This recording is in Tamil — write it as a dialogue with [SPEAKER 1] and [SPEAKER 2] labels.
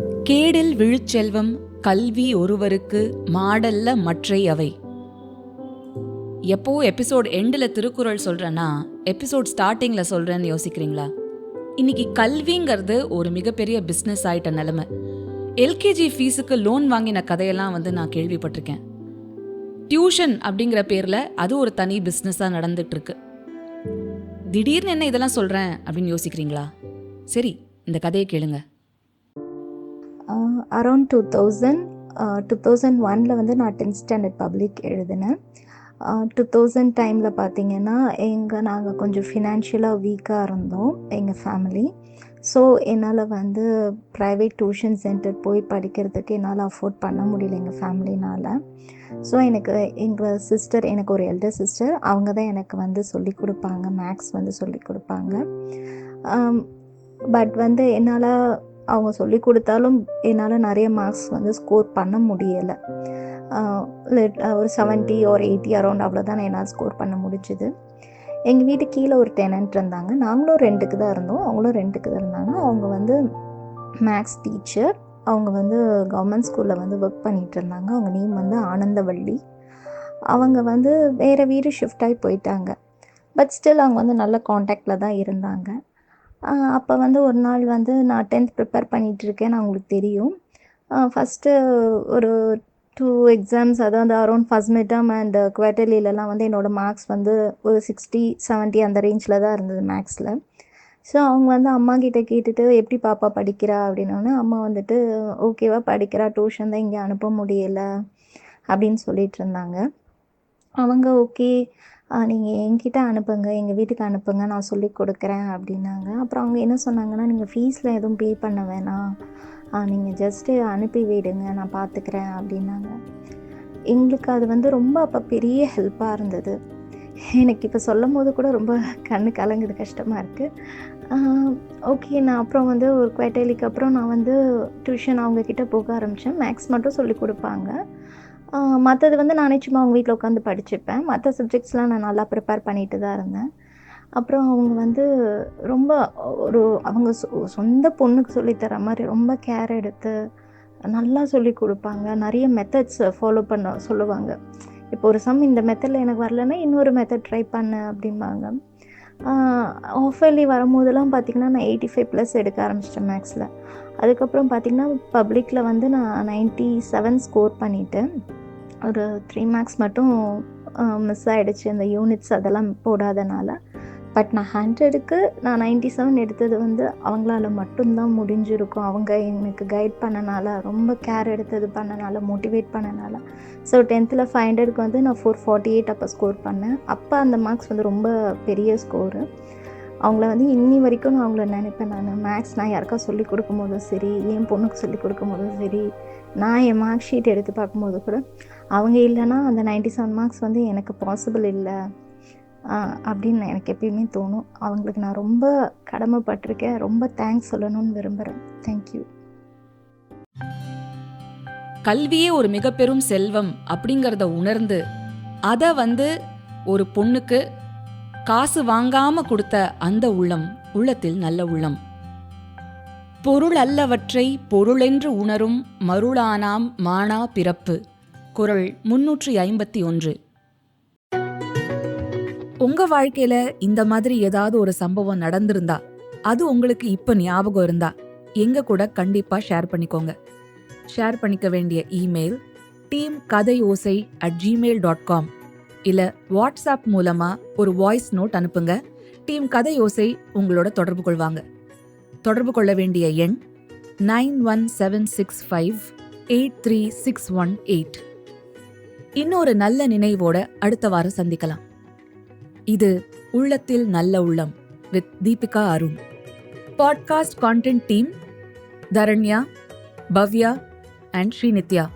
[SPEAKER 1] கேடில் விழுச்செல்வம் கல்வி ஒருவருக்கு மாடல்ல மற்றை அவை. எப்போ எபிசோட் எண்டில் திருக்குறள் சொல்கிறேன்னா எபிசோட் ஸ்டார்டிங்கில் சொல்கிறேன்னு யோசிக்கிறீங்களா? இன்னைக்கு கல்விங்கிறது ஒரு மிகப்பெரிய பிஸ்னஸ் ஆயிட்ட நிலமை. எல்கேஜி ஃபீஸுக்கு லோன் வாங்கின கதையெல்லாம் வந்து நான் கேள்விப்பட்டிருக்கேன். டியூஷன் அப்படிங்கிற பேரில் அது ஒரு தனி பிஸ்னஸாக நடந்துகிட்ருக்கு திடீர்னு என்ன இதெல்லாம் சொல்கிறேன் அப்படின்னு யோசிக்கிறீங்களா? சரி இந்த கதையை கேளுங்கள்
[SPEAKER 2] around two thousand two thousand ஒனில் வந்து நான் டென்த் ஸ்டாண்டர்ட் பப்ளிக் எழுதினேன். Uh, டூ தௌசண்ட் டைமில் பார்த்தீங்கன்னா எங்கள் நாங்கள் கொஞ்சம் ஃபினான்ஷியலாக வீக்காக இருந்தோம் எங்கள் ஃபேமிலி ஸோ என்னால் வந்து ப்ரைவேட் டியூஷன் சென்டர் போய் படிக்கிறதுக்கு என்னால் அஃபோர்ட் பண்ண முடியல எங்கள் ஃபேமிலினால் ஸோ எனக்கு எங்கள் சிஸ்டர் எனக்கு ஒரு எல்டர் சிஸ்டர் அவங்க தான் எனக்கு வந்து சொல்லி கொடுப்பாங்க மேக்ஸ் வந்து சொல்லி கொடுப்பாங்க. Um, பட் வந்து என்னால் அவங்க சொல்லி கொடுத்தாலும் என்னால் நிறைய மார்க்ஸ் வந்து ஸ்கோர் பண்ண முடியலை. ஒரு செவன்ட்டி ஒரு எயிட்டி அரௌண்ட் அவ்வளோதான் என்னால் ஸ்கோர் பண்ண முடிஞ்சுது. எங்கள் வீட்டு கீழே ஒரு டெனன்ட் இருந்தாங்க. நாங்களும் ரெண்டுக்கு தான் இருந்தோம். அவங்களும் ரெண்டுக்கு தான் இருந்தாங்க. அவங்க வந்து மேக்ஸ் டீச்சர் அவங்க வந்து கவர்மெண்ட் ஸ்கூலில் வந்து ஒர்க் பண்ணிகிட்டு இருந்தாங்க. அவங்க நேம் வந்து ஆனந்தவள்ளி அவங்க வந்து வேறு வீடு ஷிஃப்ட் ஆகி போயிட்டாங்க. பட் ஸ்டில் அவங்க வந்து நல்ல காண்டாக்டில் தான் இருந்தாங்க. அப்போ வந்து ஒரு நாள் வந்து நான் டென்த் ப்ரிப்பேர் பண்ணிகிட்ருக்கேன்னு அவங்களுக்கு தெரியும். ஃபஸ்ட்டு ஒரு டூ எக்ஸாம்ஸ் அதாவது அரௌண்ட் ஃபஸ்ட் மிட்டம் அண்ட் குவார்டர்லிலலாம் வந்து என்னோடய மார்க்ஸ் வந்து ஒரு சிக்ஸ்டி செவன்ட்டி அந்த ரேஞ்சில் தான் இருந்தது மேக்ஸில் ஸோ அவங்க வந்து அம்மா கிட்ட கேட்டுட்டு எப்படி பாப்பா படிக்கிறா? அப்படின்னோடனே அம்மா வந்துட்டு ஓகேவா படிக்கிறா டியூஷன் தான் இங்கே அனுப்ப முடியலை. அப்படின்னு சொல்லிட்டு இருந்தாங்க அவங்க ஓகே நீங்கள் என்கிட்ட அனுப்புங்க எங்கள் வீட்டுக்கு அனுப்புங்க நான் சொல்லி கொடுக்குறேன் அப்படின்னாங்க. அப்புறம் அவங்க என்ன சொன்னாங்கன்னா நீங்கள் ஃபீஸில் எதுவும் பே பண்ண வேணாம். நீங்கள் ஜஸ்ட்டு அனுப்பி விடுங்க நான் பார்த்துக்கிறேன் அப்படின்னாங்க. எங்களுக்கு அது வந்து ரொம்ப அப்போ பெரிய ஹெல்ப்பாக இருந்தது. எனக்கு இப்போ சொல்லும் போது கூட ரொம்ப கண்ணு கலங்குது கஷ்டமாக இருக்குது ஓகே நான் அப்புறம் வந்து ஒரு குவார்டர்லிக்கு அப்புறம் நான் வந்து டியூஷன் அவங்கக்கிட்ட போக ஆரம்பித்தேன் மேக்ஸ் மட்டும் சொல்லி கொடுப்பாங்க. மற்றது வந்து நானே சும்மா அவங்க வீட்டில் உட்காந்து படிச்சுப்பேன். மற்ற சப்ஜெக்ட்ஸ்லாம் நான் நல்லா ப்ரிப்பேர் பண்ணிட்டு தான் இருந்தேன். அப்புறம் அவங்க வந்து ரொம்ப ஒரு அவங்க சொ சொந்த பொண்ணுக்கு சொல்லித்தர மாதிரி ரொம்ப கேர் எடுத்து நல்லா சொல்லி கொடுப்பாங்க. நிறைய மெத்தட்ஸ் ஃபாலோ பண்ண சொல்லுவாங்க. இப்போ ஒரு சம் இந்த மெத்தடில் எனக்கு வரலன்னா இன்னொரு மெத்தட் ட்ரை பண்ண அப்படிம்பாங்க. ஆஃபர்லி வரும்போதெல்லாம் பார்த்திங்கன்னா நான் எயிட்டி ஃபைவ் ப்ளஸ் எடுக்க ஆரம்பிச்சிட்டேன் மேக்ஸில் அதுக்கப்புறம் பார்த்திங்கன்னா பப்ளிக்கில் வந்து நான் நைன்ட்டி செவன் ஸ்கோர் பண்ணிவிட்டேன் ஒரு த்ரீ மார்க்ஸ் மட்டும் மிஸ் ஆகிடுச்சு அந்த யூனிட்ஸ் அதெல்லாம் போடாதனால. பட் நான் ஹண்ட்ரடுக்கு நான் நைன்ட்டி செவன் எடுத்தது வந்து அவங்களால மட்டும்தான் முடிஞ்சிருக்கும். அவங்க எனக்கு கைட் பண்ணனால ரொம்ப கேர் எடுத்தது பண்ணனால மோட்டிவேட் பண்ணனால. ஸோ டென்த்தில் ஃபைவ் ஹண்ட்ரடுக்கு வந்து நான் ஃபோர் ஃபார்ட்டி எயிட் அப்போ ஸ்கோர் பண்ணேன். அப்போ அந்த மார்க்ஸ் வந்து ரொம்ப பெரிய ஸ்கோரு அவங்கள வந்து இன்னி வரைக்கும் நான் அவங்கள நினைப்பேன் நான். மேக்ஸ் நான் யாருக்கா சொல்லி கொடுக்கும்போதும் சரி என் பொண்ணுக்கு சொல்லி கொடுக்கும்போதும் சரி நான் என் மார்க் ஷீட் எடுத்து பார்க்கும்போது கூட அவங்க இல்லைன்னா அந்த நைன்ட்டி செவன் மார்க்ஸ் வந்து எனக்கு பாசிபிள் இல்லை. அப்படின்னு எனக்கு எப்பயுமே தோணும். அவங்களுக்கு நான் ரொம்ப கடமைப்பட்டிருக்கேன். ரொம்ப தேங்க்ஸ் சொல்லணும்னு விரும்புகிறேன் தேங்க்யூ
[SPEAKER 1] கல்வியே ஒரு மிக பெரும் செல்வம் அப்படிங்கிறத உணர்ந்து அதை வந்து ஒரு பொண்ணுக்கு காசு வாங்காம கொடுத்த அந்த உள்ளம் உள்ளத்தில் நல்ல உள்ளம். பொருள் அல்லவற்றை பொருளென்று உணரும் மருளானாம் மானா பிறப்பு. குரல் முன்னூற்றி ஐம்பத்தி ஒன்று. உங்க வாழ்க்கையில இந்த மாதிரி ஏதாவது ஒரு சம்பவம் நடந்திருந்தா அது உங்களுக்கு இப்ப ஞாபகம் இருந்தா எங்க கூட கண்டிப்பா ஷேர் பண்ணிக்கோங்க. ஷேர் பண்ணிக்க வேண்டிய இமெயில் டீம் கதை ஓசை அட் ஜிமெயில் டாட் காம் இல்ல வாட்ஸ்அப் மூலமா ஒரு வாய்ஸ் நோட் அனுப்புங்க. டீம் கதை ஓசை உங்களோட தொடர்பு கொள்வாங்க. தொடர்பு கொள்ள வேண்டிய எண் nine one seven six five eight three six one eight இன்னொரு நல்ல நினைவோட அடுத்த வாரம் சந்திக்கலாம். இது உள்ளத்தில் நல்ல உள்ளம் with Deepika Arun. Podcast content team Dharanya Bhavya and Srinithya.